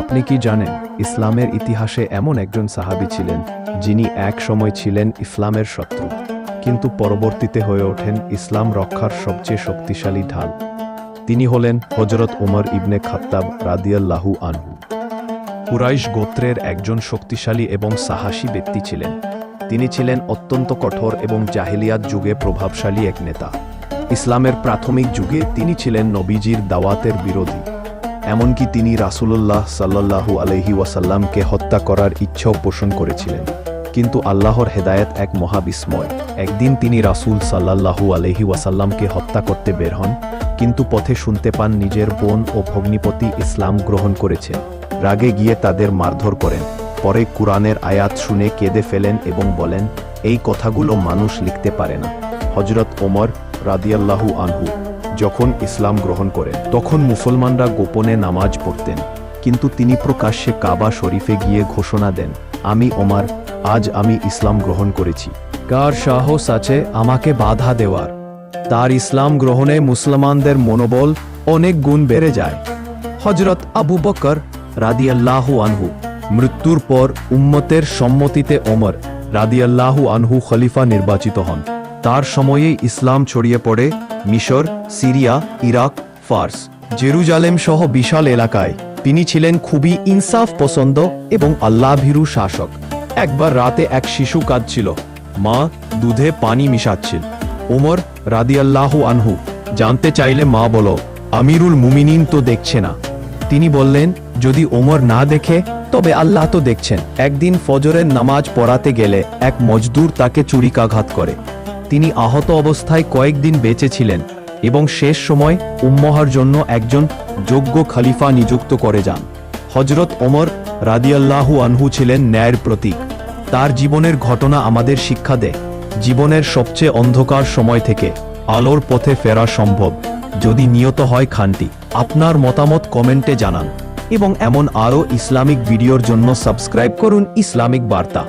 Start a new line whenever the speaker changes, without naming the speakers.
আপনি কি জানেন, ইসলামের ইতিহাসে এমন একজন সাহাবী ছিলেন, যিনি এক সময় ছিলেন ইসলামের শত্রু, কিন্তু পরবর্তীতে হয়ে ওঠেন ইসলাম রক্ষার সবচেয়ে শক্তিশালী ঢাল। তিনি হলেন হজরত ওমর ইবনে খাত্তাব রাদিয়াল্লাহু আনহু। কুরাইশ গোত্রের একজন শক্তিশালী এবং সাহসী ব্যক্তি ছিলেন। তিনি ছিলেন অত্যন্ত কঠোর এবং জাহিলিয়াত যুগে প্রভাবশালী এক নেতা। ইসলামের প্রাথমিক যুগে তিনি ছিলেন নবীজির দাওয়াতের বিরোধী। এমনকি তিনি রাসূলুল্লাহ সাল্লাল্লাহু আলহি ওয়াসাল্লামকে হত্যা করার ইচ্ছাও পোষণ করেছিলেন। কিন্তু আল্লাহর হেদায়েত এক মহাবিস্ময়। একদিন তিনি রাসূল সাল্লাল্লাহু আলহি ওয়াসাল্লামকে হত্যা করতে বের হন, কিন্তু পথে শুনতে পান নিজের বোন ও ভগ্নিপতি ইসলাম গ্রহণ করেছেন রাগে গিয়ে তাদের মারধর করেন। পরে কুরআনের আয়াত শুনে কেঁদে ফেলেন এবং বলেন, এই কথাগুলো মানুষ লিখতে পারে না। হজরত ওমর রাদিয়াল্লাহু আনহু যখন ইসলাম গ্রহণ করেন, তখন মুসলমানরা গোপনে নামাজ পড়তেন। কিন্তু তিনি প্রকাশ্যে কাবা শরীফে গিয়ে ঘোষণা দেন, আমি ওমর, আজ আমি ইসলাম গ্রহণ করেছি। কার সাহস আছে আমাকে বাধা দেওয়ার। তার ইসলাম গ্রহণে মুসলমানদের মনোবল অনেক গুণ বেড়ে যায়। হজরত আবু বকর রাদিয়াল্লাহু আনহু মৃত্যুর পর উম্মতের সম্মতিতে ওমর রাদিয়াল্লাহু আনহু খলিফা নির্বাচিত হন। তার সময়ে ইসলাম ছড়িয়ে পড়ে মিশর, সিরিয়া, ইরাক, ফার্স। জেরুজালেম সহ বিশাল এলাকায় তিনি ছিলেন খুবই ইনসাফ পছন্দ এবং আল্লাভীরু শাসক। একবার রাতে এক শিশু কাঁদছিল। মা দুধে পানি মিশাচ্ছিল। ওমর রাদিয়াল্লাহু আনহু, জানতে চাইলে মা বলো, আমিরুল মুমিনিন তো দেখছে না। তিনি বললেন, যদি ওমর না দেখে, তবে আল্লাহ তো দেখছেন। একদিন ফজরের নামাজ পড়াতে গেলে এক মজদুর তাকে চুরিকাঘাত করে। তিনি আহত অবস্থায় কয়েকদিন বেঁচে ছিলেন এবং শেষ সময় উম্মহার জন্য একজন যোগ্য খালিফা নিযুক্ত করে যান। হজরত ওমর রাদিয়াল্লাহু আনহু ছিলেন ন্যায়ের প্রতীক। তার জীবনের ঘটনা আমাদের শিক্ষা দেয়, জীবনের সবচেয়ে অন্ধকার সময় থেকে আলোর পথে ফেরা সম্ভব যদি নিয়ত হয় খানটি। আপনার মতামত কমেন্টে জানান এবং এমন আরও ইসলামিক ভিডিওর জন্য সাবস্ক্রাইব করুন ইসলামিক বার্তা।